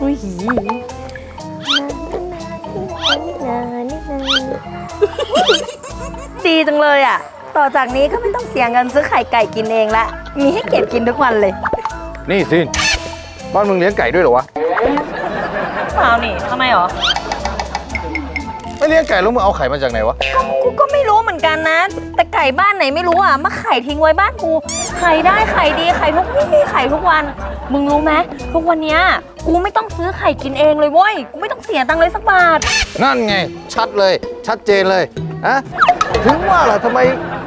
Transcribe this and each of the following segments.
อุ้ยดีจังเลยอะ ต่อจากนี้ก็ไม่ต้องเสียเงินซื้อไข่ไก่กินเองละ มีให้เก็บกินทุกวันเลย นี่ซินบ้านมึงเลี้ยงไก่ด้วยเหรอวะเปล่านี่ทำไมหรอไม่ เลี้ยงไก่แล้วมึงเอาไข่มาจากไหนวะกูก็ไม่รู้เหมือนกันนะ แต่ไก่บ้านไหนไม่รู้อะมาไข่ทิ้งไว้บ้านกูไข่ได้ไข่ดีไข่ทุกวี่ไข่ทุกวัน มึงรู้ไหมทุกวันเนี้ยกูไม่ต้องซื้อไข่กินเองเลยเว้ยกูไม่ต้องเสียตังค์เลยสักบาท นั่นไง ชัดเลยชัดเจนเลยอะถึงว่าล่ะทำไม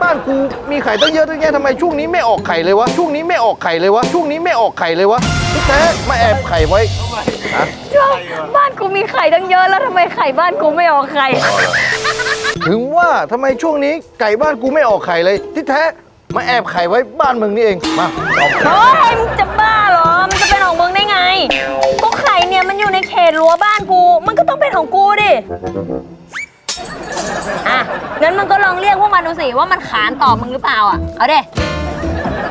บ้านกูมีไข่ตั้งเยอะตั้งแยะทำไมช่วงนี้ไม่ออกไข่เลยวะช่วงนี้ไม่ออกไข่เลยวะช่วงนี้ไม่ออกไข่เลยวะ ที่แท้มาแอบไข่ไว้อะบ้านกูมีไข่ตั้งเยอะแล้วทำไมไข่บ้านกูไม่ออกไข่ ถึงว่าทำไมช่วงนี้ไก่บ้านกูไม่ออกไข่เลย ที่แท้มาแอบไข่ไว้บ้านมึงนี่เอง มาเอาไข่โอ้ยมึงจะบ้าเหรอ มันจะเป็นของมึงได้ไงก็ไข่เนี่ยมันอยู่ในเขตรั้วบ้านกู มันก็ต้องเป็นของกูดิ อะ งั้นมึงก็ลองเรียกพวกมันดูสิว่ามันขานตอบมึงหรือเปล่าอะ เอาเด้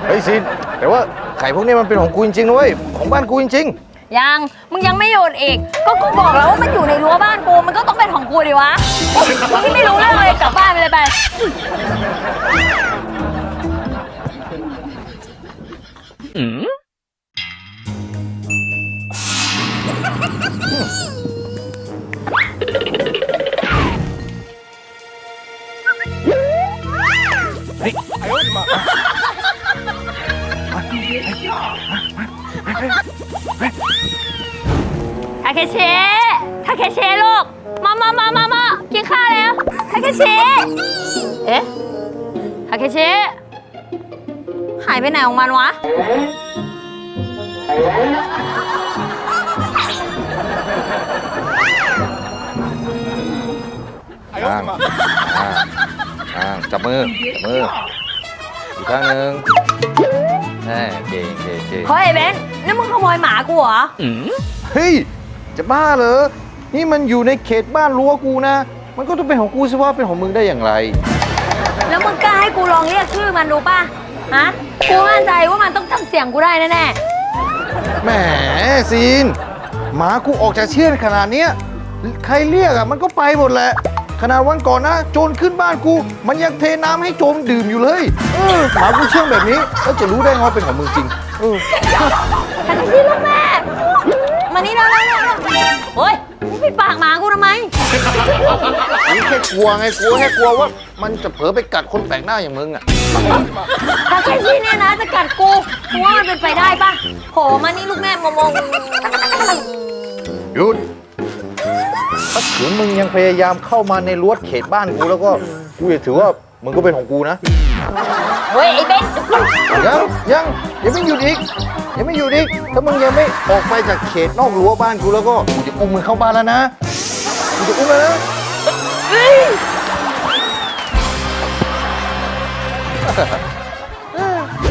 เฮ้ยซินแต่ว่า ไข่พวกนี้มันเป็นของกูจริงๆนะเว้ยของบ้านกูจริงยัง มึงยังไม่หยุดอีก ก็กูบอกแล้วว่ามันอยู่ในรั้วบ้านกู มันก็ต้องเป็นของกูดิวะ มึงนี่ไม่รู้เรื่องเลยกลับบ้านไปเลยไป ทาเคเชทาเคเชลูก มามามามามากินข้าวแล้วทาเคเชเอ๊ะทาเคเชหายไปไหนของมันวะๆอ่างอ่างอ่างจับมือ จับมือ อีกข้างหนึ่ง แน่เก่งเก่งเก่งเฮ้ยเบนนี่มึงขโมยหมากูเหรอเฮ้ย จะบ้าเหรอ นี่มันอยู่ในเขตบ้านรั้วกูนะ มันก็ต้องเป็นของกูสิว่าเป็นของมึงได้อย่างไร แล้วมึงกล้าให้กูลองเรียกชื่อมันดูป่ะ ฮะ กูมั่นใจว่ามันต้องจำเสียงกูได้แน่แหมซีน หมากูออกจากเชื่อนขนาดเนี้ย ใครเรียกอะมันก็ไปหมดแหละ ขนาดวันก่อนนะ โจรขึ้นบ้านกู มันยังเทน้ำให้โจรดื่มอยู่เลย เออหมากูเชื่องแบบนี้แล้วจะรู้ได้ไงว่าเป็นของมึงจริง เออๆทันทีลูกแม่มานี่แล้วแล้วเฮ้ยมึงปิดปากหมากูทำไมกูแค่กลัวไงกลัวแค่กลัวว่า มันจะเผลอไปกัดคนแปลกหน้าอย่างมึงอะ ถ้าแค่ที่เนี่ยนะจะกัดกูกูว่ามันเป็นไปได้ปะโผล่มานี่ลูกแม่มามอง ถ้าถึงมึงยังพยายามเข้ามาในรั้วเขตบ้านกูแล้วก็กูจะถือว่ามึงก็เป็นของกูนะเฮ้ยไอ้เบนยังยังยังไม่หยุดอีกยังไม่หยุดอีกถ้ามึงยังไม่ออกไปจากเขตนอกรั้วบ้านกูแล้วก็กูจะอุ้มมึงเข้าบ้านแล้วนะกูจะอุ้มแล้วนะ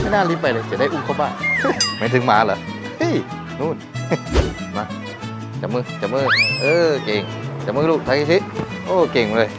ไม่น่ารีบไปเลยจะได้อุ้มเข้าบ้านไม่ถึงหมาเหรอเฮ้ยนู่นมาจับมือจับมือเออเก่ง จับมือลูกไทยสิโอ้เก่งเลย